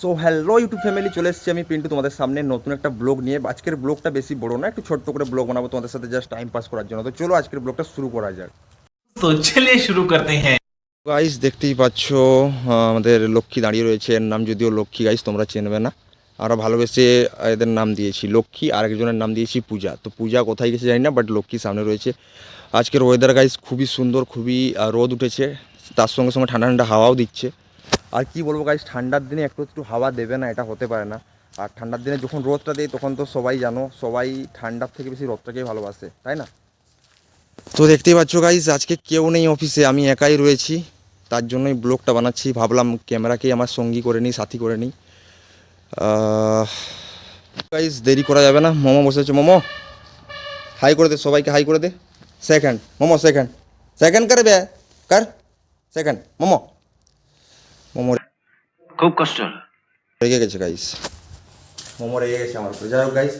So hello YouTube family চলে এসেছি আমি পিন্টু তোমাদের সামনে নতুন একটা ব্লগ নিয়ে। আজকের ব্লগটা বেশি বড় না একটু ছোট্ট করে ব্লগ বানাবো তোমাদের সাথে জাস্ট টাইম পাস করার জন্য। তো চলো আজকের ব্লগটা শুরু করা যাক। তো চলে শুরু করতে হ্যাঁ। গাইস দেখতেই পাচ্ছ আমাদের লক্ষ্মী দাঁড়িয়ে রয়েছে। এর নাম যদিও লক্ষ্মী গাইস তোমরা চেনবে না। আমরা ভালোবেসে এদের নাম দিয়েছি লক্ষ্মী আরেকজনের নাম দিয়েছি পূজা। তো পূজা কোথায় গেছে জানি না বাট লক্ষ্মী সামনে রয়েছে। আজকের ওয়েদার গাইস খুবই সুন্দর খুবই রোদ উঠেছে। তার সঙ্গে সঙ্গে ঠান্ডা ঠান্ডা হাওয়াও দিচ্ছে। আর কি বলব গাইজ ঠান্ডার দিনে একটু একটু হাওয়া দেবে না, এটা হতে পারে না। আর ঠান্ডার দিনে যখন রোদটা দেয়, তখন তো সবাই জানো, সবাই ঠান্ডার থেকে বেশি রোদটাকেই ভালোবাসে, তাই না? তো দেখতেই পাচ্ছ গাইজ আজকে কেউ নেই অফিসে আমি একাই রয়েছি। তার জন্যই ব্লগটা বানাচ্ছি, ভাবলাম ক্যামেরাকেই আমার সঙ্গী করে নিই, সাথী করে নিই। গাইস দেরি করা যাবে না, মোমো বসেছে মোমো। হাই করে দে, সবাইকে হাই করে দে। সেকেন্ড মোমো সেকেন্ড সেকেন্ড করে বে? কর? সেকেন্ড মোমো। খুব কষ্ট রেগে গেছে গাইস মোমো রেগে গেছে আমার উপরে। যাই হোক গাইস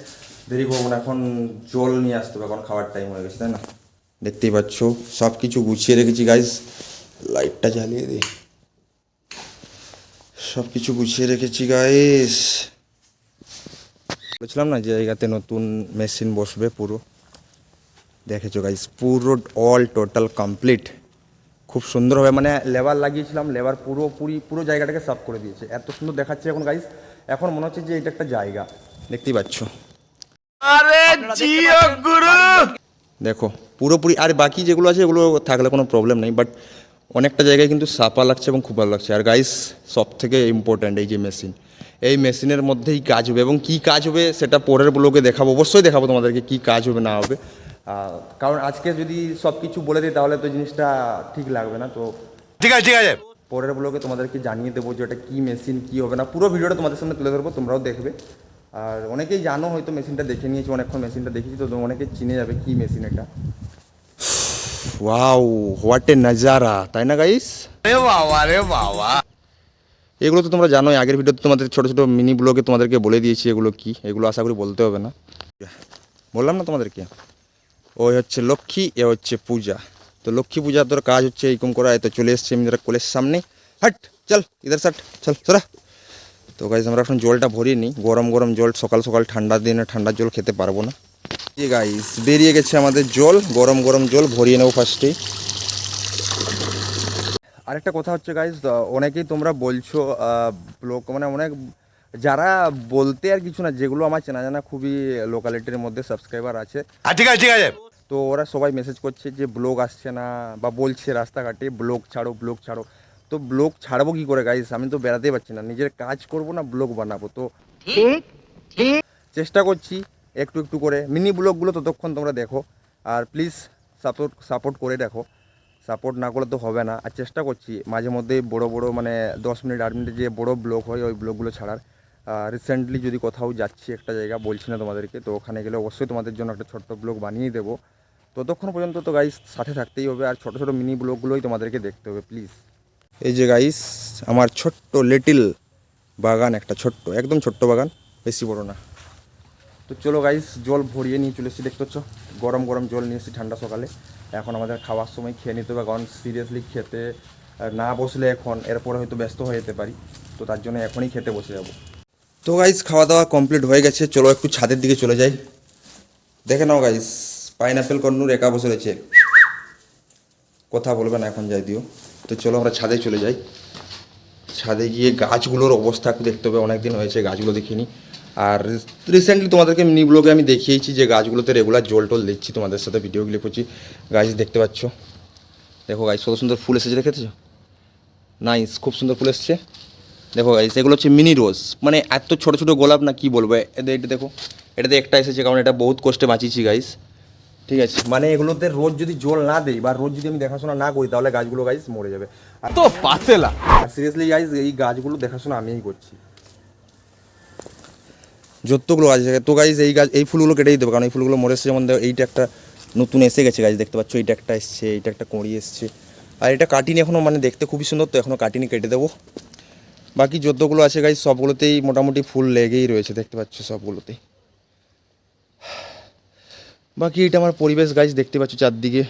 দেরি করব না এখন জল নিয়ে আসতে হবে এখন খাওয়ার টাইম হয়ে গেছে তাই না? দেখতেই পাচ্ছ সব কিছু গুছিয়ে রেখেছি গাইস লাইটটা জ্বালিয়ে দিই সব কিছু গুছিয়ে রেখেছি গাইস বলেছিলাম না জায়গাতে নতুন মেশিন বসবে পুরো? দেখেছ গাইস পুরো অল টোটাল কমপ্লিট খুব সুন্দরভাবে মানে লেবার লাগিয়েছিলাম লেবার পুরোপুরি পুরো জায়গাটাকে সাফ করে দিয়েছে। এত সুন্দর দেখাচ্ছে এখন গাইস এখন মনে হচ্ছে যে এটা একটা জায়গা। দেখতেই পাচ্ছ। দেখো পুরোপুরি আর বাকি যেগুলো আছে এগুলো থাকলে কোনো প্রবলেম নেই বাট অনেকটা জায়গায় কিন্তু সাপা লাগছে এবং খুব ভালো লাগছে। আর গাইস সব থেকে ইম্পর্ট্যান্ট এই যে মেশিন এই মেশিনের মধ্যেই কাজ হবে এবং কি কাজ হবে সেটা পরের ব্লগে দেখাবো। অবশ্যই দেখাবো তোমাদেরকে কি কাজ হবে না হবে। কারণ আজকে যদি সব কিছু বলে দিই তাহলে তো জিনিসটা ঠিক লাগবে না তো ঠিক আছে ঠিক আছে। পরের ব্লগে তোমাদেরকে জানিয়ে দেবো যে ওটা কী মেশিন কী হবে না। পুরো ভিডিওটা তোমাদের সামনে তুলে ধরবো তোমরাও দেখবে। আর অনেকেই জানো হয়তো মেশিনটা দেখে নিয়েছি অনেকক্ষণ মেশিনটা দেখেছি তো অনেকে চিনে যাবে কী মেশিন এটা। ওয়াও হোয়াট এ নাজারা তাই না গাইস আরে বাবা রে বাবা। এগুলো তো তোমরা জানোই আগের ভিডিওতে তোমাদের ছোটো ছোটো মিনি ব্লগে তোমাদেরকে বলে দিয়েছি এগুলো কি? এগুলো আশা করি বলতে হবে না। বললাম না তোমাদেরকে? ওই হচ্ছে লক্ষ্মী, এ হচ্ছে পূজা। তো লক্ষ্মী পূজার তোর কাজ হচ্ছে এইরকম করা এত চলে এসছে এমনি কোলের সামনে। হাট, চল, ইধার সাট, চল, সরা। তো গাইজ আমরা এখন জলটা ভরিয়ে নিই। গরম গরম জল, সকাল সকাল ঠান্ডার দিনে ঠান্ডার জল খেতে পারব না। গাইস বেরিয়ে গেছে আমাদের জল, গরম গরম জল ভরিয়ে নেব ফার্স্টেই আরেকটা কথা হচ্ছে গাইজ অনেকেই তোমরা বলছো ব্লগ মানে অনেক যারা বলতে আর কিছু না যেগুলো আমার চেনা জানা খুবই লোকালিটির মধ্যে সাবস্ক্রাইবার আছে। হ্যাঁ ঠিক আছে ঠিক আছে। তো ওরা সবাই মেসেজ করছে যে ব্লগ আসছে না বা বলছে রাস্তাঘাটে ব্লগ ছাড়ো ব্লগ ছাড়ো। তো ব্লগ ছাড়বো কি করে গাইস আমি তো বেড়াতেই পারছি না। নিজের কাজ করব না ব্লগ বানাবো? তো চেষ্টা করছি একটু একটু করে। মিনি ব্লগগুলো ততক্ষণ তোমরা দেখো। আর প্লিজ সাপোর্ট সাপোর্ট করে দেখো। সাপোর্ট না করলে তো হবে না। আর চেষ্টা করছি মাঝে মধ্যে বড় বড় মানে দশ মিনিট আট মিনিট যে বড় ব্লগ হয় ওই ব্লগগুলো ছাড়ার। রিসেন্টলি যদি কোথাও যাচ্ছি একটা জায়গা বলছি না তোমাদেরকে, তো ওখানে গেলে অবশ্যই তোমাদের জন্য একটা ছোট্ট ব্লগ বানিয়ে দেবো। ততক্ষণ পর্যন্ত তো গাইস সাথে থাকতেই হবে, আর ছোটো ছোটো মিনি ব্লগগুলোই তোমাদেরকে দেখতে হবে প্লিজ এই যে গাইস আমার ছোট্ট লিটিল বাগান, একটা ছোট্ট, একদম ছোট্ট বাগান, বেশি বড় না। তো চলো গাইস জল ভরিয়ে নিয়ে চলে এসেছি, দেখতে পাচ্ছ? গরম গরম জল নিয়ে এসেছি ঠান্ডা সকালে। এখন আমাদের খাওয়ার সময় খেয়ে নিতে হবে, কারণ সিরিয়াসলি খেতে না বসলে এখন, এরপরে হয়তো ব্যস্ত হয়ে যেতে পারি। তো তার জন্য এখনই খেতে বসে যাব। তো গাইস খাওয়া দাওয়া কমপ্লিট হয়ে গেছে। চলো একটু ছাদের দিকে চলে যাই। দেখে নাও গাইস পাইনাপেল কর্নুর একা বসে রয়েছে। কথা বলবে না এখন যাই দিও তো চলো আমরা ছাদে চলে যাই। ছাদে গিয়ে গাছগুলোর অবস্থা একটু দেখতে হবে। অনেক দিন হয়েছে, গাছগুলো দেখিনি। আর রিসেন্টলি তোমাদেরকে মিনি ব্লগে আমি দেখিয়েছি যে গাছগুলোতে রেগুলার জল টল দিচ্ছি। তোমাদের সাথে ভিডিও ক্লিপ করছি। গাছ দেখতে পাচ্ছ? দেখো গাছ কত সুন্দর ফুল এসেছে, দেখেছ? নাইস খুব সুন্দর ফুল এসছে। দেখো গাইস এগুলো হচ্ছে মিনি রোজ মানে এত ছোট ছোট গোলাপ না কি বলব? এদের এটা দেখো এটাতে একটা এসেছে কারণ এটা বহুত কষ্টে বাঁচিয়েছি গাইস ঠিক আছে? মানে এগুলোতে রোজ যদি জল না দেই বা রোজ যদি আমি দেখাশোনা না করি তাহলে গাছগুলো গাইস মরে যাবে। আর তো পাতেলা। আর সিরিয়াসলি গাইস এই গাছগুলো দেখাশোনা আমিই করছি। যতগুলো গাছ আছে তো গাইস এই গাছ এই ফুলগুলো কেটেই দেবো কারণ এই ফুলগুলো মরে এসছে যেমন এইটা একটা নতুন এসে গেছে গাছ দেখতে পাচ্ছ এইটা একটা এসছে এইটা একটা কড়ি এসছে। আর এটা কাটিনি এখনও মানে দেখতে খুবই সুন্দর তো এখনও কাটিনি কেটে দেবো। বাকি যতগুলো আছে গাইস সবগুলোতেই মোটামুটি ফুল লেগেই রয়েছে, দেখতে পাচ্ছ সবগুলোতেই। বাকি এটা আমার পরিবেশ গাছ দেখতে পাচ্ছ চারদিকে।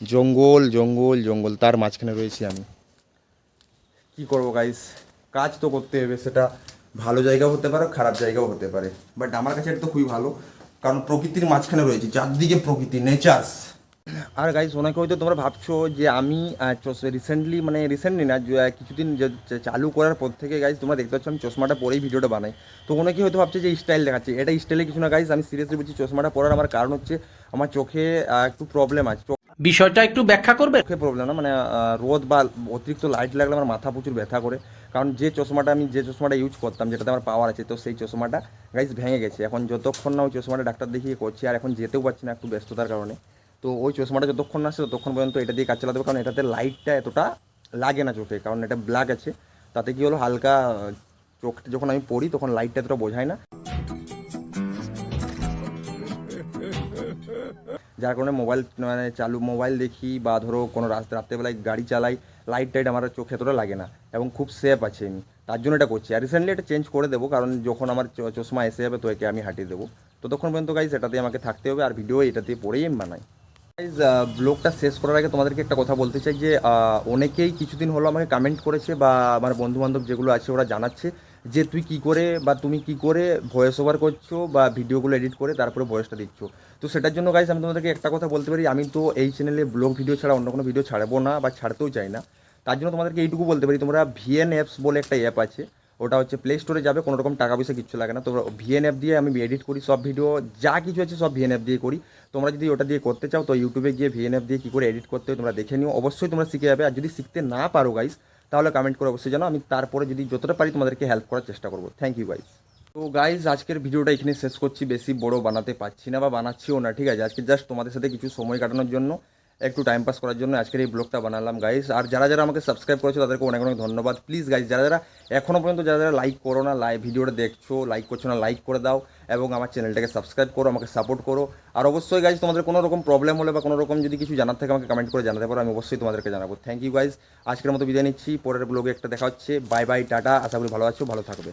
জঙ্গল জঙ্গল জঙ্গল, তার মাঝখানে রয়েছি আমি। কি করব গাইস কাজ তো করতে হবে, সেটা ভালো জায়গাও হতে পারে, খারাপ জায়গাও হতে পারে। বাট আমার কাছে এটা তো খুবই ভালো, কারণ প্রকৃতির মাঝখানে রয়েছে, চারদিকে প্রকৃতি নেচার্স আর গাইস অনেকে হয়তো তোমরা ভাবছ যে আমি রিসেন্টলি মানে রিসেন্টলি না কিছুদিন চালু করার পর থেকে গাইস তোমরা দেখতে পাচ্ছ আমি চশমাটা পরেই ভিডিওটা বানাই। তো অনেকে হয়তো ভাবছে যে স্টাইল দেখাচ্ছে। এটা স্টাইলে কিছু না গাইস আমি সিরিয়াসলি বলছি চশমাটা পরার আমার কারণ হচ্ছে আমার চোখে একটু প্রবলেম আছে। বিষয়টা একটু ব্যাখ্যা করবে? চোখে প্রবলেম না মানে রোদ বা অতিরিক্ত লাইট লাগলে আমার মাথা প্রচুর ব্যথা করে। কারণ যে চশমাটা আমি যে চশমাটা ইউজ করতাম যেটাতে আমার পাওয়ার আছে তো সেই চশমাটা গাইস ভেঙে গেছে। এখন যতক্ষণ না ওই চশমাটা ডাক্তার দেখিয়ে করছি আর এখন যেতেও পারছি না একটু ব্যস্ততার কারণে। তো ওই চশমাটা যতক্ষণ না আসছে ততক্ষণ পর্যন্ত এটা দিয়ে কাজ চালাতে হবে, কারণ এটাতে লাইটটা এতটা লাগে না চোখে, কারণ এটা ব্ল্যাক আছে। তাতে কি হলো? হালকা চোখটা যখন আমি পড়ি তখন লাইটটা এতটা বোঝায় না। যার কারণে মোবাইল মানে চালু মোবাইল দেখি বা ধরো কোনো রাস্তা রাত্রেবেলায় গাড়ি চালাই লাইট টাইট আমার চোখে এতটা লাগে না এবং খুব সেফ আছে আমি। তার জন্য এটা করছি। আর রিসেন্টলি এটা চেঞ্জ করে দেবো, কারণ যখন আমার চশমা এসে যাবে তো একে আমি হাঁটিয়ে দেবো। ততক্ষণ পর্যন্ত গাইজ এটাতে আমাকে থাকতে হবে, আর ভিডিও এটাতে পড়েই আমি বানাই। ব্লগটা শেষ করার আগে তোমাদেরকে একটা কথা বলতে চাই যে অনেকেই কিছুদিন হলো আমাকে কমেন্ট করেছে বা আমার বন্ধু বান্ধব যেগুলো আছে ওরা জানাচ্ছে যে তুই কি করে বা তুমি কি করে ভয়েস ওভার করছ বা ভিডিওগুলো এডিট করে তারপরে ভয়েসটা দিচ্ছ। তো সেটার জন্য গাইজ আমি তোমাদেরকে একটা কথা বলতে পারি, আমি তো এই চ্যানেলে ব্লগ ভিডিও ছাড়া অন্য কোনো ভিডিও ছাড়বো না বা ছাড়তেও চাই না। তার জন্য তোমাদেরকে এইটুকু বলতে পারি, তোমরা ভিএন অ্যাপস বলে একটা অ্যাপ আছে। ওটা হচ্ছে প্লে স্টোরে যাবে কোনো রকম টাকা পয়সা কিচ্ছু লাগে না। তোমরা ভিএন দিয়ে আমি এডিট করি সব ভিডিও যা কিছু আছে সব ভিএন দিয়ে করি। তোমরা যদি ওটা দিয়ে করতে চাও, তো ইউটিউবে গিয়ে ভিএন দিয়ে কী করে এডিট করতে হয় তোমরা দেখে নিও। অবশ্যই তোমরা শিখে যাবে। আর যদি শিখতে না পারো গাইস তাহলে কমেন্ট করে অবশ্যই জানো আমি তারপরে যদি যতটা পারি তোমাদেরকে হেল্প করার চেষ্টা করব। থ্যাংক ইউ গাইস তো গাইজ আজকের ভিডিওটা এখানে শেষ করছি। বেশি বড় বানাতে পারছি না বা বানাচ্ছিও না, ঠিক আছে? আজকে জাস্ট তোমাদের সাথে কিছু সময় কাটানোর জন্য একটু টাইম পাস করার জন্য আজকের এই ব্লগটা বানালাম গাইস আর যারা যারা আমাকে সাবস্ক্রাইব করেছ, তাদেরকে অনেক অনেক ধন্যবাদ। প্লিজ গাইস যারা যারা এখনও পর্যন্ত যারা যারা লাইক করো না লাইভ ভিডিওটা দেখছ লাইক করছ না লাইক করে দাও এবং আমার চ্যানেলটাকে সাবস্ক্রাইব করো, আমাকে সাপোর্ট করো। আর অবশ্যই গাইজ তোমাদের কোনো রকম প্রবলেম হলে বা কোনো রকম যদি কিছু জানার থাকে, আমাকে কমেন্ট করে জানাতে পারো, আমি অবশ্যই তোমাদেরকে জানাব। থ্যাংক ইউ গাইজ আজকের মতো বিদায় নিচ্ছি, পরের ব্লগে একটা দেখা হচ্ছে। Bye bye tata. আশা করি ভালো আছো, ভালো থাকবে।